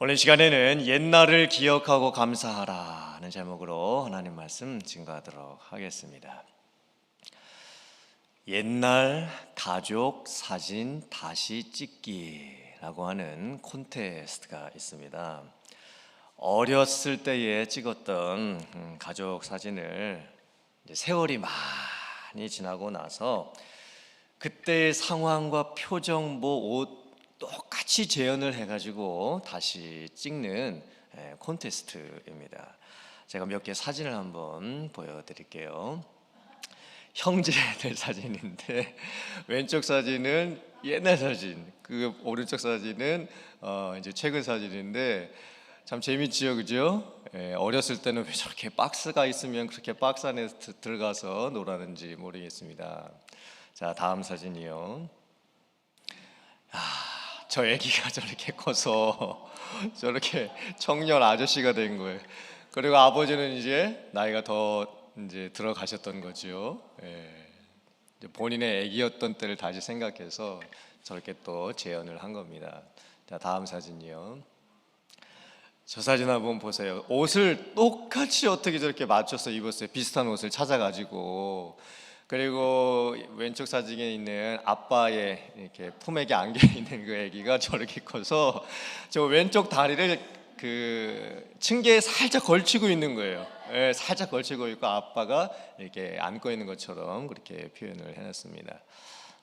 오늘 시간에는 옛날을 기억하고 감사하라는 제목으로 하나님 말씀 증거하도록 하겠습니다. 옛날 가족 사진 다시 찍기라고 하는 콘테스트가 있습니다. 어렸을 때에 찍었던 음, 가족 사진을 세월이 많이 지나고 나서 그때의 상황과 표정, 뭐옷 똑같이 재현을 해가지고 다시 찍는 예, 콘테스트입니다. 제가 몇 개 사진을 한번 보여드릴게요. 형제들 사진인데 왼쪽 사진은 옛날 사진, 그 오른쪽 사진은 어 이제 최근 사진인데 참 재밌지요, 그죠? 예, 어렸을 때는 왜 저렇게 박스가 있으면 그렇게 박스 안에 드- 들어가서 놀았는지 모르겠습니다. 자, 다음 사진이요. 아, 저 아기가 저렇게 커서 저렇게 청년 아저씨가 된 거예요. 그리고 아버지는 이제 나이가 더 이제 들어가셨던 거죠. 예. 본인의 아기였던 때를 다시 생각해서 저렇게 또 재현을 한 겁니다. 자, 다음 사진이요. 저 사진 한번 보세요. 옷을 똑같이 어떻게 저렇게 맞춰서 입었어요. 비슷한 옷을 찾아가지고 그리고 왼쪽 사진에 있는 아빠의 이렇게 품에게 안겨 있는 그 아기가 저렇게 커서 저 왼쪽 다리를 그 층계에 살짝 걸치고 있는 거예요. 예, 살짝 걸치고 있고 아빠가 이렇게 안고 있는 것처럼 그렇게 표현을 해놨습니다.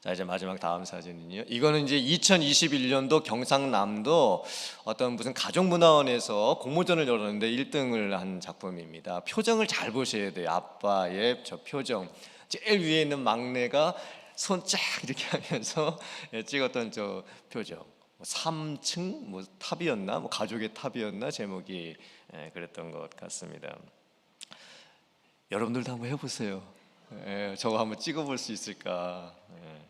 자 이제 마지막 다음 사진은요. 이거는 이제 2021년도 경상남도 어떤 무슨 가족문화원에서 공모전을 열었는데 1등을 한 작품입니다. 표정을 잘 보셔야 돼요. 아빠의 저 표정. 제일 위에 있는 막내가 손 쫙 이렇게 하면서 예, 찍었던 저 표정. 뭐 3층 뭐 탑이었나? 뭐 가족의 탑이었나? 제목이 예, 그랬던 것 같습니다. 여러분들도 한번 해보세요. 예, 저거 한번 찍어볼 수 있을까? 예.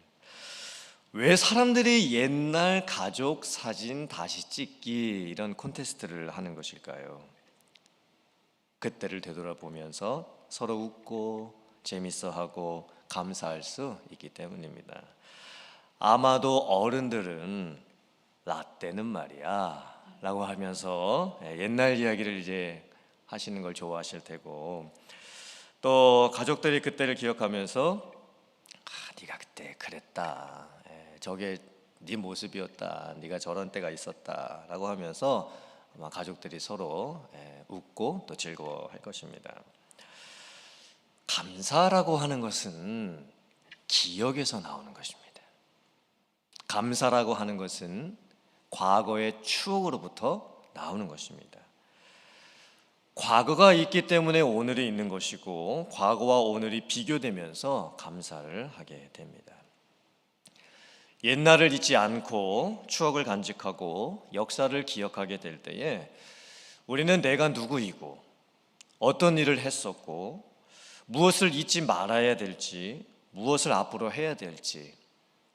왜 사람들이 옛날 가족 사진 다시 찍기 이런 콘테스트를 하는 것일까요? 그때를 되돌아보면서 서로 웃고 재밌어하고 감사할 수 있기 때문입니다. 아마도 어른들은 라떼는 말이야 라고 하면서 예, 옛날 이야기를 이제 하시는 걸 좋아하실 테고 또 가족들이 그때를 기억하면서 아, 네가 그때 그랬다. 예, 저게 네 모습이었다. 네가 저런 때가 있었다 라고 하면서 아마 가족들이 서로 예, 웃고 또 즐거워할 것입니다. 감사라고 하는 것은 기억에서 나오는 것입니다. 감사라고 하는 것은 과거의 추억으로부터 나오는 것입니다. 과거가 있기 때문에 오늘이 있는 것이고 과거와 오늘이 비교되면서 감사를 하게 됩니다. 옛날을 잊지 않고 추억을 간직하고 역사를 기억하게 될 때에 우리는 내가 누구이고 어떤 일을 했었고 무엇을 잊지 말아야 될지 무엇을 앞으로 해야 될지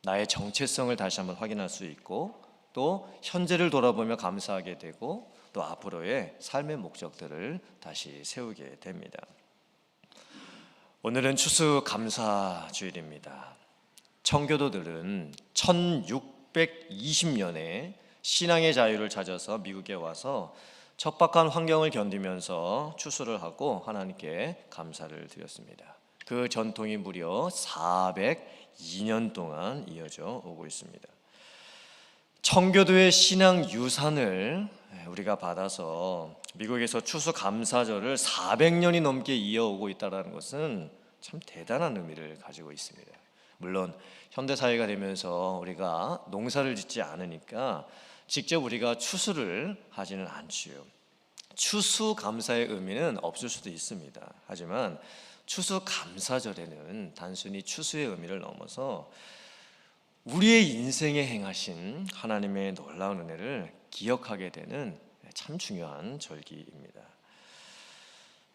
나의 정체성을 다시 한번 확인할 수 있고 또 현재를 돌아보며 감사하게 되고 또 앞으로의 삶의 목적들을 다시 세우게 됩니다. 오늘은 추수 감사 주일입니다. 청교도들은 1620년에 신앙의 자유를 찾아서 미국에 와서 척박한 환경을 견디면서 추수를 하고 하나님께 감사를 드렸습니다. 그 전통이 무려 402년 동안 이어져 오고 있습니다. 청교도의 신앙 유산을 우리가 받아서 미국에서 추수 감사절을 400년이 넘게 이어오고 있다는 것은 참 대단한 의미를 가지고 있습니다. 물론 현대 사회가 되면서 우리가 농사를 짓지 않으니까 직접 우리가 추수를 하지는 않지요. 추수 감사의 의미는 없을 수도 있습니다. 하지만 추수 감사절에는 단순히 추수의 의미를 넘어서 우리의 인생에 행하신 하나님의 놀라운 은혜를 기억하게 되는 참 중요한 절기입니다.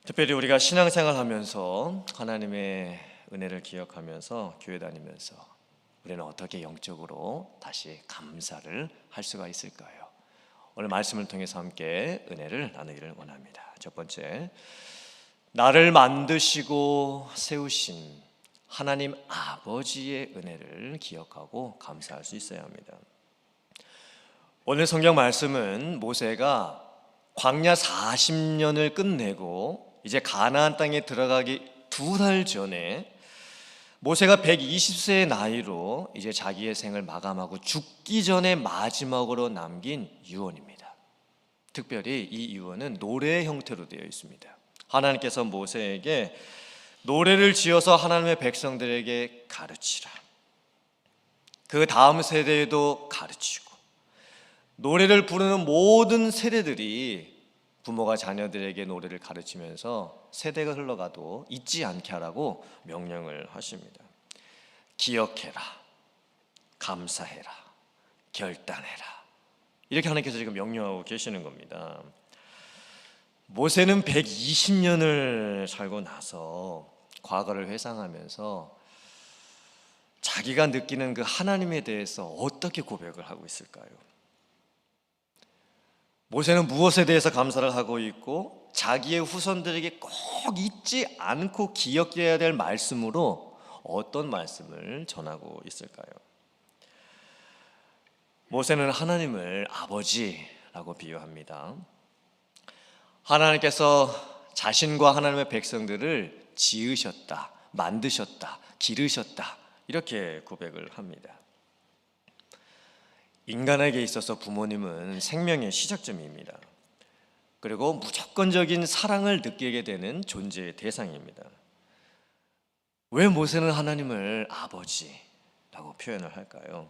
특별히 우리가 신앙생활 하면서 하나님의 은혜를 기억하면서 교회 다니면서 우리는 어떻게 영적으로 다시 감사를 할 수가 있을까요? 오늘 말씀을 통해서 함께 은혜를 나누기를 원합니다. 첫 번째, 나를 만드시고 세우신 하나님 아버지의 은혜를 기억하고 감사할 수 있어야 합니다. 오늘 성경 말씀은 모세가 광야 40년을 끝내고 이제 가나안 땅에 들어가기 두 달 전에 모세가 120세의 나이로 이제 자기의 생을 마감하고 죽기 전에 마지막으로 남긴 유언입니다. 특별히 이 유언은 노래의 형태로 되어 있습니다. 하나님께서 모세에게 노래를 지어서 하나님의 백성들에게 가르치라. 그 다음 세대에도 가르치고 노래를 부르는 모든 세대들이 부모가 자녀들에게 노래를 가르치면서 세대가 흘러가도 잊지 않게 하라고 명령을 하십니다. 기억해라. 감사해라. 결단해라. 이렇게 하나님께서 지금 명령하고 계시는 겁니다. 모세는 120년을 살고 나서 과거를 회상하면서 자기가 느끼는 그 하나님에 대해서 어떻게 고백을 하고 있을까요? 모세는 무엇에 대해서 감사를 하고 있고 자기의 후손들에게 꼭 잊지 않고 기억해야 될 말씀으로 어떤 말씀을 전하고 있을까요? 모세는 하나님을 아버지라고 비유합니다. 하나님께서 자신과 하나님의 백성들을 지으셨다, 만드셨다, 기르셨다 이렇게 고백을 합니다. 인간에게 있어서 부모님은 생명의 시작점입니다. 그리고 무조건적인 사랑을 느끼게 되는 존재의 대상입니다. 왜 모세는 하나님을 아버지라고 표현을 할까요?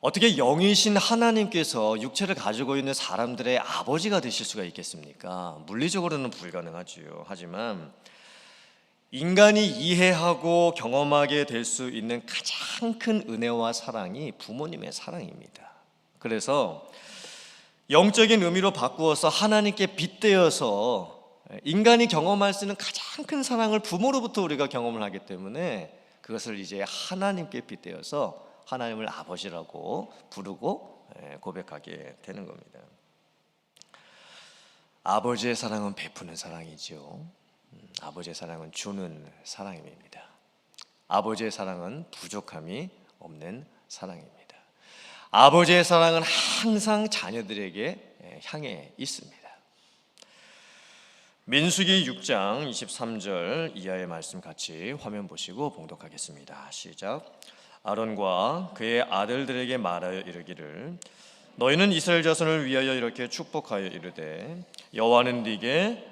어떻게 영이신 하나님께서 육체를 가지고 있는 사람들의 아버지가 되실 수가 있겠습니까? 물리적으로는 불가능하지요. 하지만 인간이 이해하고 경험하게 될 수 있는 가장 큰 은혜와 사랑이 부모님의 사랑입니다. 그래서 영적인 의미로 바꾸어서 하나님께 빗대어서 인간이 경험할 수 있는 가장 큰 사랑을 부모로부터 우리가 경험을 하기 때문에 그것을 이제 하나님께 빗대어서 하나님을 아버지라고 부르고 예, 고백하게 되는 겁니다. 아버지의 사랑은 베푸는 사랑이죠. 음, 아버지의 사랑은 주는 사랑입니다. 아버지의 사랑은 부족함이 없는 사랑입니다. 아버지의 사랑은 항상 자녀들에게 예, 향해 있습니다. 민수기 6장 23절 이하의 말씀 같이 화면 보시고 봉독하겠습니다. 시작. 아론과 그의 아들들에게 말하여 이르기를 너희는 이스라엘 자손을 위하여 이렇게 축복하여 이르되 여호와는 네게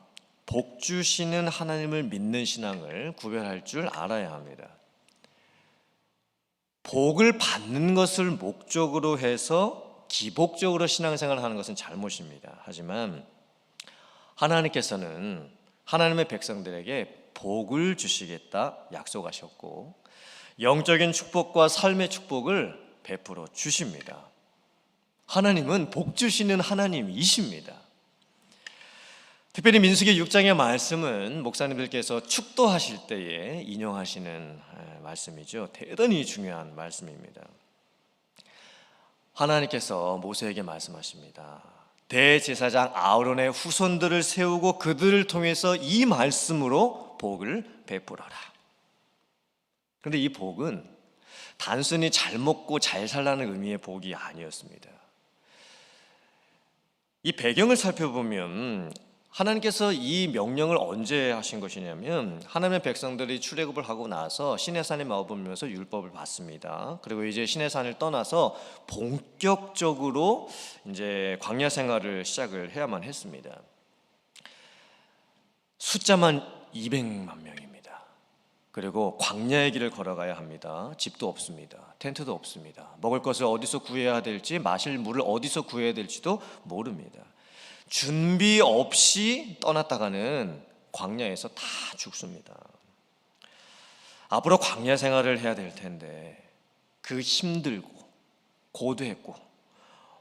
복 주시는 하나님을 믿는 신앙을 구별할 줄 알아야 합니다. 복을 받는 것을 목적으로 해서 기복적으로 신앙생활을 하는 것은 잘못입니다. 하지만 하나님께서는 하나님의 백성들에게 복을 주시겠다 약속하셨고 영적인 축복과 삶의 축복을 베풀어 주십니다. 하나님은 복 주시는 하나님이십니다. 특별히 민수기 6장의 말씀은 목사님들께서 축도하실 때에 인용하시는 말씀이죠. 대단히 중요한 말씀입니다. 하나님께서 모세에게 말씀하십니다. 대제사장 아우론의 후손들을 세우고 그들을 통해서 이 말씀으로 복을 베풀어라. 그런데 이 복은 단순히 잘 먹고 잘 살라는 의미의 복이 아니었습니다. 이 배경을 살펴보면 하나님께서 이 명령을 언제 하신 것이냐면 하나님의 백성들이 출애굽을 하고 나서 시내산에 머물면서 율법을 받습니다. 그리고 이제 시내산을 떠나서 본격적으로 이제 광야 생활을 시작을 해야만 했습니다. 숫자만 200만 명입니다. 그리고 광야의 길을 걸어가야 합니다. 집도 없습니다. 텐트도 없습니다. 먹을 것을 어디서 구해야 될지, 마실 물을 어디서 구해야 될지도 모릅니다. 준비 없이 떠났다가는 광야에서 다 죽습니다. 앞으로 광야 생활을 해야 될 텐데 그 힘들고 고되고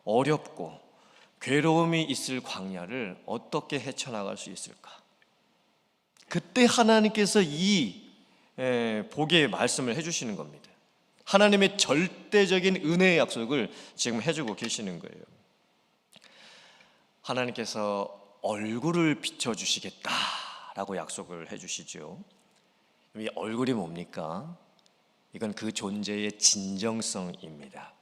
어렵고 괴로움이 있을 광야를 어떻게 헤쳐나갈 수 있을까? 그때 하나님께서 이 에, 복의 말씀을 해주시는 겁니다. 하나님의 절대적인 은혜의 약속을 지금 해주고 계시는 거예요. 하나님께서 얼굴을 비춰주시겠다라고 약속을 해주시죠. 이 얼굴이 뭡니까? 이건 그 존재의 진정성입니다.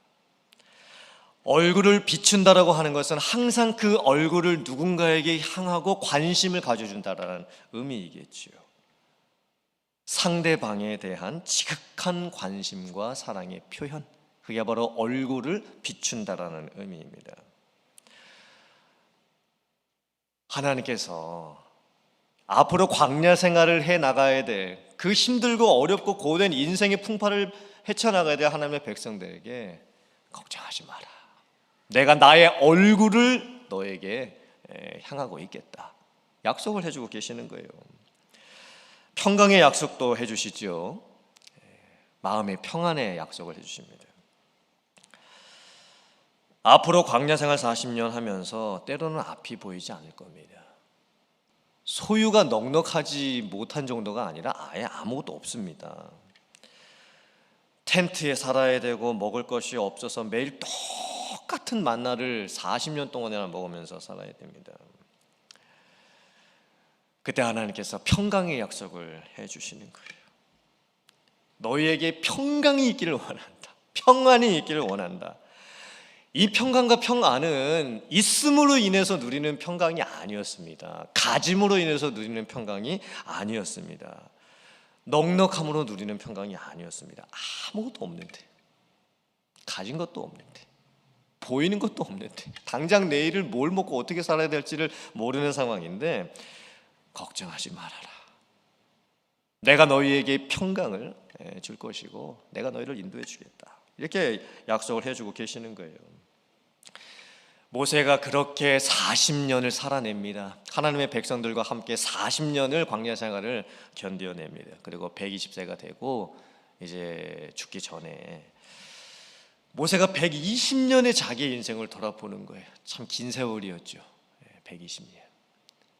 얼굴을 비춘다라고 하는 것은 항상 그 얼굴을 누군가에게 향하고 관심을 가져준다라는 의미이겠지요. 상대방에 대한 지극한 관심과 사랑의 표현, 그게 바로 얼굴을 비춘다라는 의미입니다. 하나님께서 앞으로 광야 생활을 해 나가야 될 그 힘들고 어렵고 고된 인생의 풍파를 헤쳐나가야 될 하나님의 백성들에게 걱정하지 마라. 내가 나의 얼굴을 너에게 에, 향하고 있겠다. 약속을 해주고 계시는 거예요. 평강의 약속도 해주시죠. 마음의 평안의 약속을 해주십니다. 앞으로 광야 생활 40년 하면서 때로는 앞이 보이지 않을 겁니다. 소유가 넉넉하지 못한 정도가 아니라 아예 아무것도 없습니다. 텐트에 살아야 되고 먹을 것이 없어서 매일 똑같은 만나를 40년 동안이나 먹으면서 살아야 됩니다. 그때 하나님께서 평강의 약속을 해 주시는 거예요. 너희에게 평강이 있기를 원한다. 평안이 있기를 원한다. 이 평강과 평안은 있음으로 인해서 누리는 평강이 아니었습니다. 가짐으로 인해서 누리는 평강이 아니었습니다. 넉넉함으로 누리는 평강이 아니었습니다. 아무것도 없는데, 가진 것도 없는데, 보이는 것도 없는데, 당장 내일을 뭘 먹고 어떻게 살아야 될지를 모르는 상황인데 걱정하지 말아라. 내가 너희에게 평강을 예, 줄 것이고 내가 너희를 인도해 주겠다. 이렇게 약속을 해주고 계시는 거예요. 모세가 그렇게 40년을 살아냅니다. 하나님의 백성들과 함께 40년을 광야 생활을 견뎌냅니다. 그리고 120세가 되고 이제 죽기 전에 모세가 120년의 자기의 인생을 돌아보는 거예요. 참 긴 세월이었죠. 120년.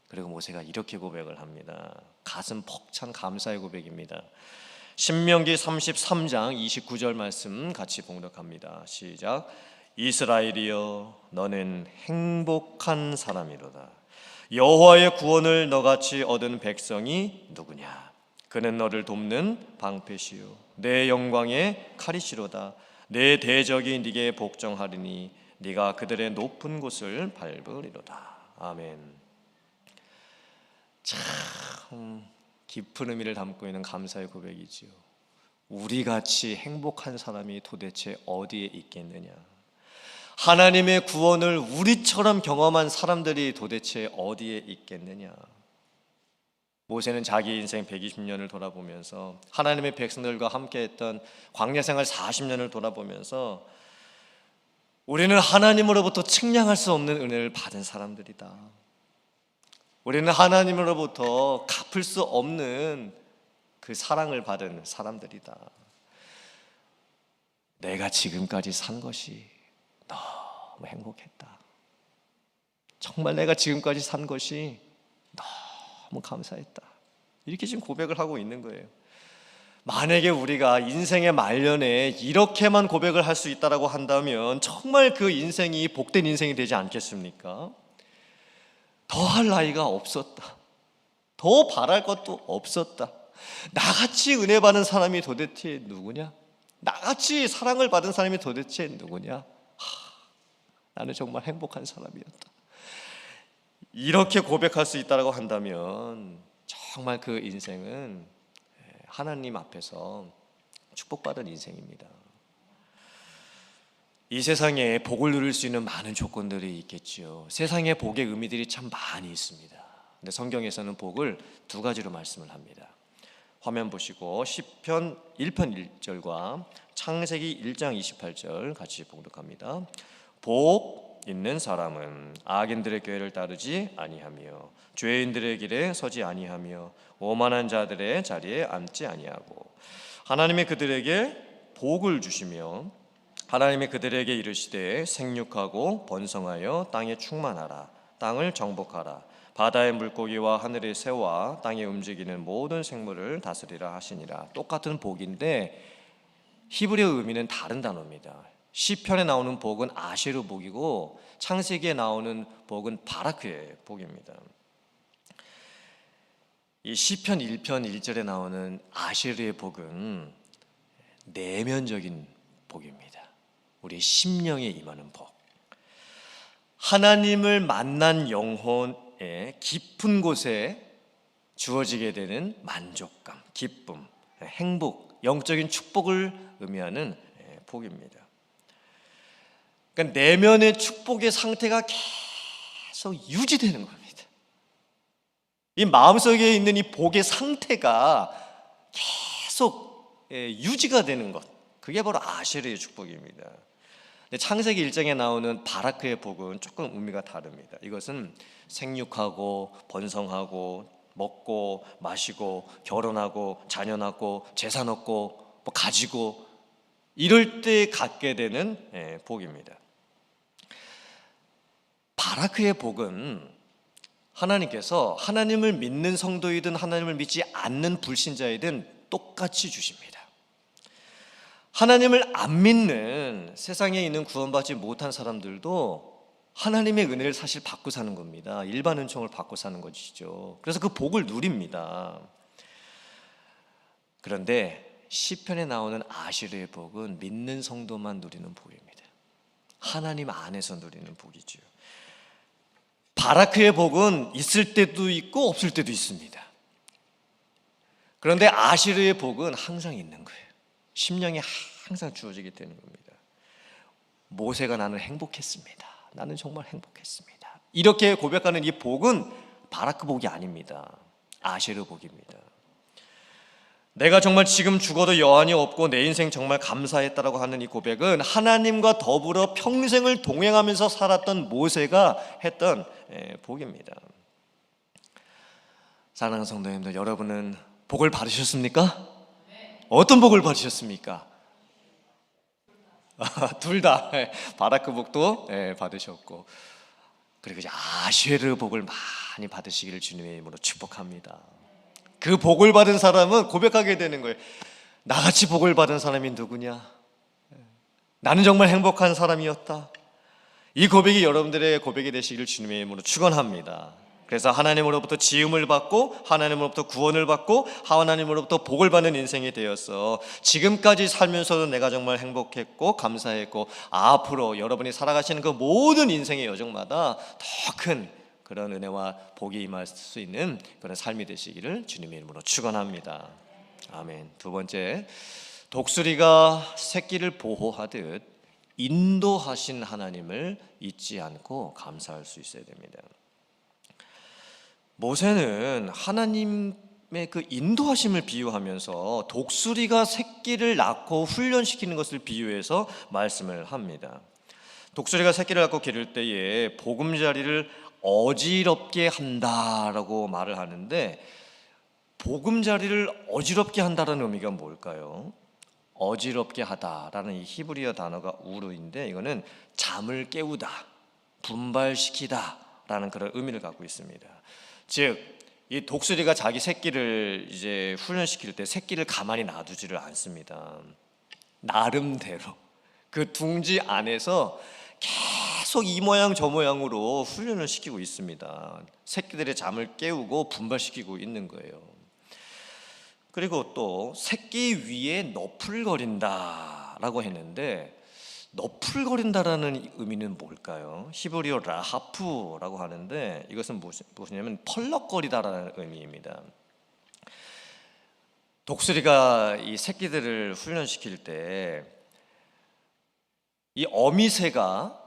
그리고 모세가 이렇게 고백을 합니다. 가슴 벅찬 감사의 고백입니다. 신명기 33장 29절 말씀 같이 봉독합니다. 시작. 이스라엘이여 너는 행복한 사람이로다. 여호와의 구원을 너같이 얻은 백성이 누구냐? 그는 너를 돕는 방패시요 내 영광의 칼이시로다. 내 대적이 네게 복종하리니 네가 그들의 높은 곳을 밟으리로다. 아멘. 참 깊은 의미를 담고 있는 감사의 고백이지요. 우리 같이 행복한 사람이 도대체 어디에 있겠느냐? 하나님의 구원을 우리처럼 경험한 사람들이 도대체 어디에 있겠느냐? 모세는 자기 인생 120년을 돌아보면서 하나님의 백성들과 함께했던 광야 생활 40년을 돌아보면서 우리는 하나님으로부터 측량할 수 없는 은혜를 받은 사람들이다. 우리는 하나님으로부터 갚을 수 없는 그 사랑을 받은 사람들이다. 내가 지금까지 산 것이 너무 행복했다. 정말 내가 지금까지 산 것이 너무 감사했다. 이렇게 지금 고백을 하고 있는 거예요. 만약에 우리가 인생의 말년에 이렇게만 고백을 할 수 있다라고 한다면 정말 그 인생이 복된 인생이 되지 않겠습니까? 더 할 나이가 없었다. 더 바랄 것도 없었다. 나같이 은혜 받은 사람이 도대체 누구냐? 나같이 사랑을 받은 사람이 도대체 누구냐? 하, 나는 정말 행복한 사람이었다. 이렇게 고백할 수 있다라고 한다면 정말 그 인생은 하나님 앞에서 축복받은 인생입니다. 이 세상에 복을 누릴 수 있는 많은 조건들이 있겠지요. 세상에 복의 의미들이 참 많이 있습니다. 근데 성경에서는 복을 두 가지로 말씀을 합니다. 화면 보시고 시편 1편 1절과 창세기 1장 28절 같이 봉독합니다. 복 있는 사람은 악인들의 교회를 따르지 아니하며 죄인들의 길에 서지 아니하며 오만한 자들의 자리에 앉지 아니하고 하나님의 그들에게 복을 주시며 하나님이 그들에게 이르시되 생육하고 번성하여 땅에 충만하라 땅을 정복하라 바다의 물고기와 하늘의 새와 땅에 움직이는 모든 생물을 다스리라 하시니라 똑같은 복인데 히브리어 의미는 다른 단어입니다. 시편에 나오는 복은 아쉐르 복이고 창세기에 나오는 복은 바라크의 복입니다. 이 시편 1편 1절에 나오는 아쉐르의 복은 내면적인 복입니다. 우리 심령에 임하는 복. 하나님을 만난 영혼의 깊은 곳에 주어지게 되는 만족감, 기쁨, 행복, 영적인 축복을 의미하는 예, 복입니다. 그러니까 내면의 축복의 상태가 계속 유지되는 겁니다. 이 마음속에 있는 이 복의 상태가 계속 예, 유지가 되는 것. 그게 바로 아쉐르의 축복입니다. 근데 창세기 1장에 나오는 바라크의 복은 조금 의미가 다릅니다. 이것은 생육하고 번성하고 먹고 마시고 결혼하고 자녀 낳고 재산 얻고 뭐 가지고 이럴 때 갖게 되는 예, 복입니다. 바라크의 복은 하나님께서 하나님을 믿는 성도이든 하나님을 믿지 않는 불신자이든 똑같이 주십니다. 하나님을 안 믿는 세상에 있는 구원받지 못한 사람들도 하나님의 은혜를 사실 받고 사는 겁니다. 일반 은총을 받고 사는 것이죠. 그래서 그 복을 누립니다. 그런데 시편에 나오는 아시르의 복은 믿는 성도만 누리는 복입니다. 하나님 안에서 누리는 복이죠. 바라크의 복은 있을 때도 있고 없을 때도 있습니다. 그런데 아시르의 복은 항상 있는 거예요. 심령에 항상 주어지게 되는 겁니다. 모세가 나는 행복했습니다. 나는 정말 행복했습니다. 이렇게 고백하는 이 복은 바라크 복이 아닙니다. 아시르 복입니다. 내가 정말 지금 죽어도 여한이 없고 내 인생 정말 감사했다라고 하는 이 고백은 하나님과 더불어 평생을 동행하면서 살았던 모세가 했던 예, 복입니다. 사랑하는 성도님들, 여러분은 복을 받으셨습니까? 어떤 복을 받으셨습니까? 둘다 바라크 복도 예, 받으셨고 그리고 아쉐르 복을 많이 받으시기를 주님의 이름으로 축복합니다. 그 복을 받은 사람은 고백하게 되는 거예요. 나같이 복을 받은 사람이 누구냐? 나는 정말 행복한 사람이었다. 이 고백이 여러분들의 고백이 되시기를 주님의 이름으로 축원합니다. 그래서 하나님으로부터 지음을 받고 하나님으로부터 구원을 받고 하나님으로부터 복을 받는 인생이 되어서 지금까지 살면서도 내가 정말 행복했고 감사했고 앞으로 여러분이 살아가시는 그 모든 인생의 여정마다 더 큰 그런 은혜와 복이 임할 수 있는 그런 삶이 되시기를 주님의 이름으로 축원합니다. 아멘. 두 번째 독수리가 새끼를 보호하듯 인도하신 하나님을 잊지 않고 감사할 수 있어야 됩니다. 모세는 하나님의 그 인도하심을 비유하면서 독수리가 새끼를 낳고 훈련시키는 것을 비유해서 말씀을 합니다. 독수리가 새끼를 낳고 기를 때에 보금자리를 어지럽게 한다라고 말을 하는데 보금자리를 어지럽게 한다라는 의미가 뭘까요? 어지럽게 하다라는 이 히브리어 단어가 우르인데 이거는 잠을 깨우다, 분발시키다라는 그런 의미를 갖고 있습니다. 즉 이 독수리가 자기 새끼를 이제 훈련시킬 때 새끼를 가만히 놔두지를 않습니다. 나름대로 그 둥지 안에서 계속 이 모양 저 모양으로 훈련을 시키고 있습니다. 새끼들의 잠을 깨우고 분발시키고 있는 거예요. 그리고 또 새끼 위에 너풀거린다라고 했는데 너풀거린다라는 의미는 뭘까요? 히브리어 라하프라고 하는데 이것은 무엇이- 무엇이냐면 펄럭거리다라는 의미입니다. 독수리가 이 새끼들을 훈련시킬 때 이 어미새가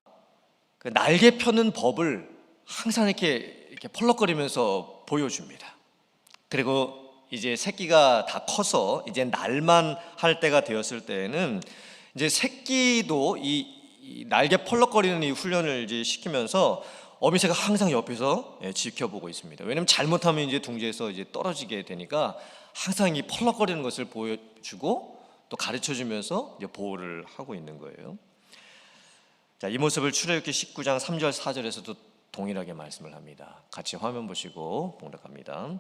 그 날개 펴는 법을 항상 이렇게 이렇게 펄럭거리면서 보여줍니다. 그리고 이제 새끼가 다 커서 이제 날만 할 때가 되었을 때에는 이제 새끼도 이, 이 날개 펄럭거리는 이 훈련을 이제 시키면서 어미새가 항상 옆에서 예, 지켜보고 있습니다. 왜냐하면 잘못하면 이제 둥지에서 이제 떨어지게 되니까 항상 이 펄럭거리는 것을 보여주고 또 가르쳐 주면서 이제 보호를 하고 있는 거예요. 자, 이 모습을 출애굽기 19장 3절 4절에서도 동일하게 말씀을 합니다. 같이 화면 보시고 봉독합니다.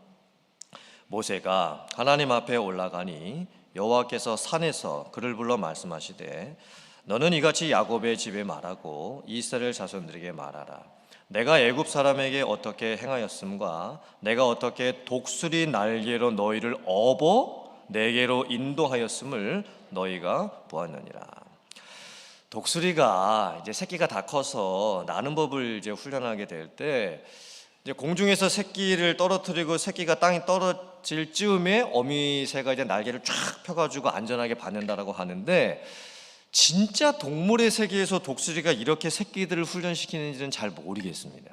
모세가 하나님 앞에 올라가니 여호와께서 산에서 그를 불러 말씀하시되 너는 이같이 야곱의 집에 말하고 이스라엘 자손들에게 말하라. 내가 애굽 사람에게 어떻게 행하였음과 내가 어떻게 독수리 날개로 너희를 업어 내게로 인도하였음을 너희가 보았느니라. 독수리가 이제 새끼가 다 커서 나는 법을 이제 훈련하게 될때 이제 공중에서 새끼를 떨어뜨리고 새끼가 땅에 떨어질 즈음에 어미새가 이제 날개를 쫙 펴가지고 안전하게 받는다라고 하는데 진짜 동물의 세계에서 독수리가 이렇게 새끼들을 훈련시키는지는 잘 모르겠습니다.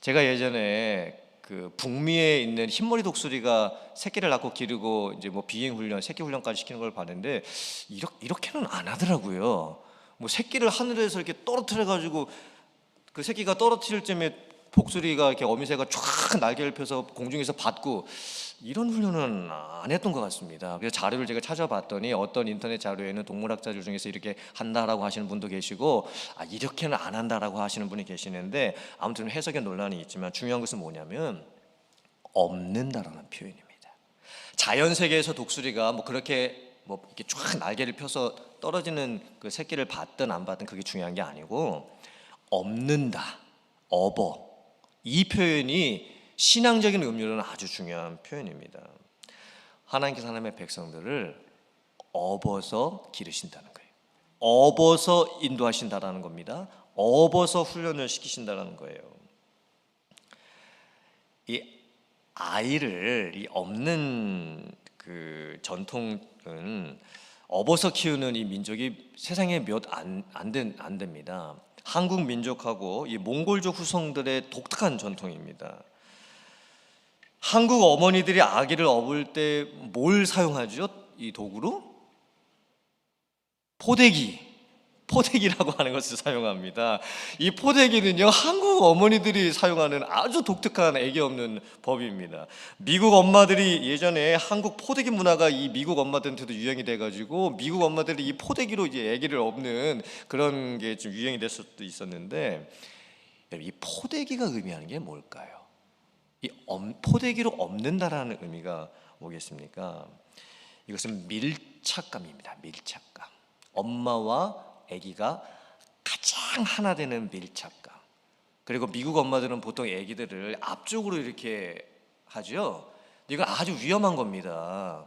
제가 예전에 그 북미에 있는 흰머리 독수리가 새끼를 낳고 기르고 이제 뭐 비행 훈련, 새끼 훈련까지 시키는 걸 봤는데 이렇게 이렇게는 안 하더라고요. 뭐 새끼를 하늘에서 이렇게 떨어뜨려 가지고 그 새끼가 떨어뜨릴 쯤에 독수리가 이렇게 어미새가 쫙 날개를 펴서 공중에서 받고 이런 훈련은 안 했던 것 같습니다. 그래서 자료를 제가 찾아봤더니 어떤 인터넷 자료에는 동물학자들 중에서 이렇게 한다라고 하시는 분도 계시고 아 이렇게는 안 한다라고 하시는 분이 계시는데 아무튼 해석에 논란이 있지만 중요한 것은 뭐냐면 없는다라는 표현입니다. 자연 세계에서 독수리가 뭐 그렇게 뭐 이렇게 쫙 날개를 펴서 떨어지는 그 새끼를 받든 안 받든 그게 중요한 게 아니고 없는다, 업어 이 표현이 신앙적인 의미로는 아주 중요한 표현입니다. 하나님께서 하나님의 백성들을 업어서 기르신다는 거예요. 업어서 인도하신다라는 겁니다. 업어서 훈련을 시키신다라는 거예요. 이 아이를 이 없는 그 전통은 업어서 키우는 이 민족이 세상에 몇 안안 됩니다. 한국 민족하고 이 몽골족 후손들의 독특한 전통입니다. 한국 어머니들이 아기를 업을 때 뭘 사용하죠? 이 도구로? 포대기. 포대기라고 하는 것을 사용합니다. 이 포대기는요, 한국 어머니들이 사용하는 아주 독특한 애기 없는 법입니다. 미국 엄마들이 예전에 한국 포대기 문화가 이 미국 엄마들한테도 유행이 돼가지고 미국 엄마들이 이 포대기로 이제 애기를 업는 그런 게 좀 유행이 됐을 수도 있었는데 이 포대기가 의미하는 게 뭘까요? 이 포대기로 업는다라는 의미가 뭐겠습니까? 이것은 밀착감입니다. 밀착감. 엄마와 아기가 가장 하나 되는 밀착감. 그리고 미국 엄마들은 보통 아기들을 앞쪽으로 이렇게 하죠. 이건 아주 위험한 겁니다.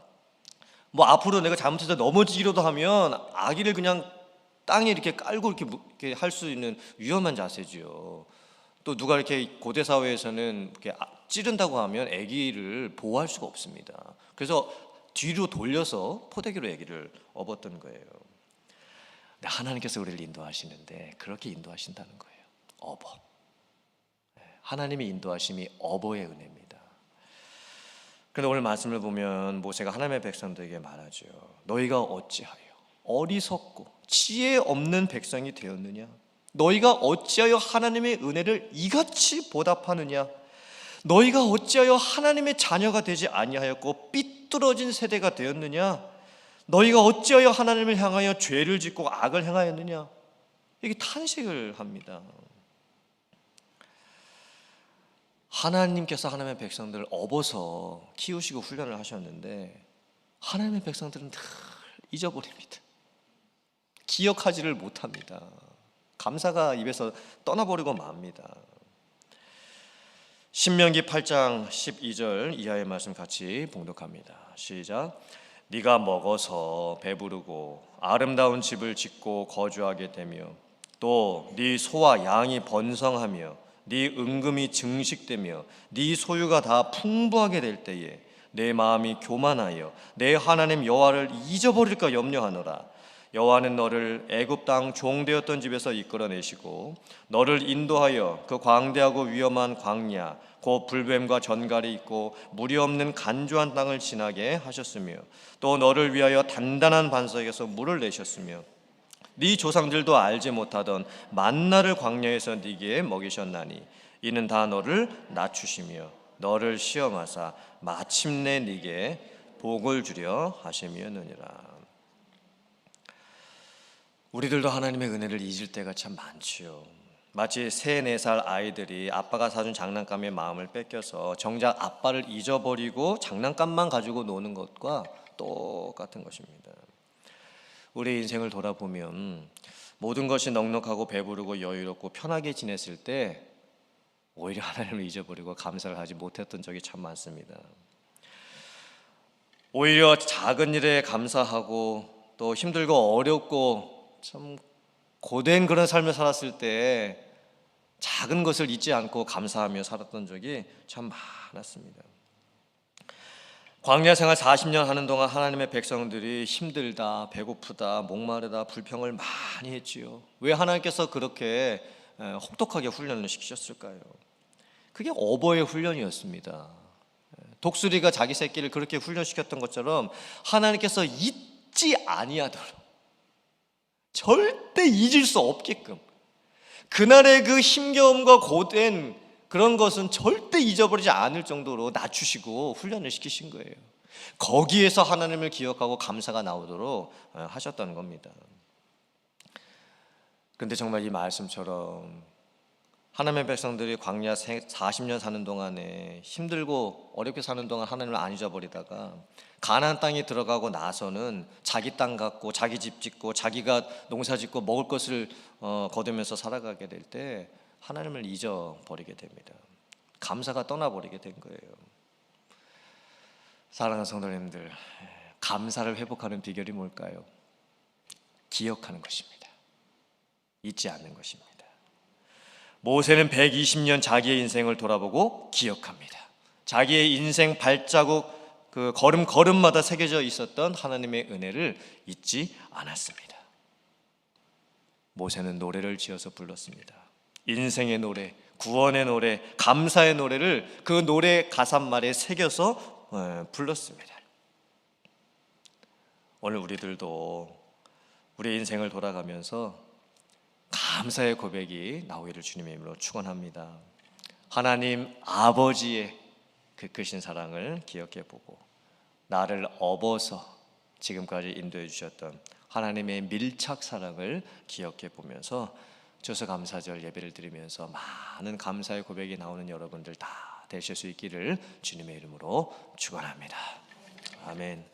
뭐 앞으로 내가 잘못해서 넘어지기라도 하면 아기를 그냥 땅에 이렇게 깔고 이렇게, 이렇게 할 수 있는 위험한 자세지요. 또 누가 이렇게 고대 사회에서는 이렇게 아, 찌른다고 하면 아기를 보호할 수가 없습니다. 그래서 뒤로 돌려서 포대기로 아기를 업었던 거예요. 하나님께서 우리를 인도하시는데 그렇게 인도하신다는 거예요. 어버. 네, 하나님의 인도하심이 어버의 은혜입니다. 그런데 오늘 말씀을 보면 모세가 하나님의 백성들에게 말하죠. 너희가 어찌하여 어리석고 지혜 없는 백성이 되었느냐? 너희가 어찌하여 하나님의 은혜를 이같이 보답하느냐? 너희가 어찌하여 하나님의 자녀가 되지 아니하였고 삐뚤어진 세대가 되었느냐? 너희가 어찌하여 하나님을 향하여 죄를 짓고 악을 행하였느냐? 이게 탄식을 합니다. 하나님께서 하나님의 백성들을 업어서 키우시고 훈련을 하셨는데 하나님의 백성들은 늘 잊어버립니다. 기억하지를 못합니다. 감사가 입에서 떠나버리고 맙니다. 신명기 8장 12절 이하의 말씀 같이 봉독합니다. 시작. 네가 먹어서 배부르고 아름다운 집을 짓고 거주하게 되며 또 네 소와 양이 번성하며 네 은금이 증식되며 네 소유가 다 풍부하게 될 때에 내 마음이 교만하여 내 하나님 여호와를 잊어버릴까 염려하노라 여호와는 너를 애굽 땅 종되었던 집에서 이끌어내시고 너를 인도하여 그 광대하고 위험한 광야 곧 불뱀과 전갈이 있고 물이 없는 간조한 땅을 지나게 하셨으며 또 너를 위하여 단단한 반석에서 물을 내셨으며 네 조상들도 알지 못하던 만나를 광야에서 네게 먹이셨나니 이는 다 너를 낮추시며 너를 시험하사 마침내 네게 복을 주려 하심이었느니라. 우리들도 하나님의 은혜를 잊을 때가 참 많지요. 마치 세 네 살 아이들이 아빠가 사준 장난감에 마음을 뺏겨서 정작 아빠를 잊어버리고 장난감만 가지고 노는 것과 똑같은 것입니다. 우리 인생을 돌아보면 모든 것이 넉넉하고 배부르고 여유롭고 편하게 지냈을 때 오히려 하나님을 잊어버리고 감사를 하지 못했던 적이 참 많습니다. 오히려 작은 일에 감사하고 또 힘들고 어렵고 참 고된 그런 삶을 살았을 때 작은 것을 잊지 않고 감사하며 살았던 적이 참 많았습니다. 광야 생활 40년 하는 동안 하나님의 백성들이 힘들다, 배고프다, 목마르다, 불평을 많이 했지요. 왜 하나님께서 그렇게 에, 혹독하게 훈련을 시키셨을까요? 그게 어버의 훈련이었습니다. 독수리가 자기 새끼를 그렇게 훈련시켰던 것처럼 하나님께서 잊지 아니하도록 절대 잊을 수 없게끔 그날의 그 힘겨움과 고된 그런 것은 절대 잊어버리지 않을 정도로 낮추시고 훈련을 시키신 거예요. 거기에서 하나님을 기억하고 감사가 나오도록 어, 하셨다는 겁니다. 그런데 정말 이 말씀처럼 하나님의 백성들이 광야 40년 사는 동안에 힘들고 어렵게 사는 동안 하나님을 안 잊어버리다가 가나안 땅에 들어가고 나서는 자기 땅 갖고 자기 집 짓고 자기가 농사 짓고 먹을 것을 어, 거두면서 살아가게 될 때 하나님을 잊어버리게 됩니다. 감사가 떠나버리게 된 거예요. 사랑하는 성도님들, 감사를 회복하는 비결이 뭘까요? 기억하는 것입니다. 잊지 않는 것입니다. 모세는 120년 자기의 인생을 돌아보고 기억합니다. 자기의 인생 발자국 그 걸음 걸음마다 새겨져 있었던 하나님의 은혜를 잊지 않았습니다. 모세는 노래를 지어서 불렀습니다. 인생의 노래, 구원의 노래, 감사의 노래를 그 노래 가사말에 새겨서 어, 불렀습니다. 오늘 우리들도 우리 인생을 돌아가면서 감사의 고백이 나오기를 주님의 이름으로 축원합니다. 하나님 아버지의 그 크신 사랑을 기억해 보고 나를 업어서 지금까지 인도해 주셨던 하나님의 밀착 사랑을 기억해 보면서 추수감사절 예배를 드리면서 많은 감사의 고백이 나오는 여러분들 다 되실 수 있기를 주님의 이름으로 축원합니다. 아멘.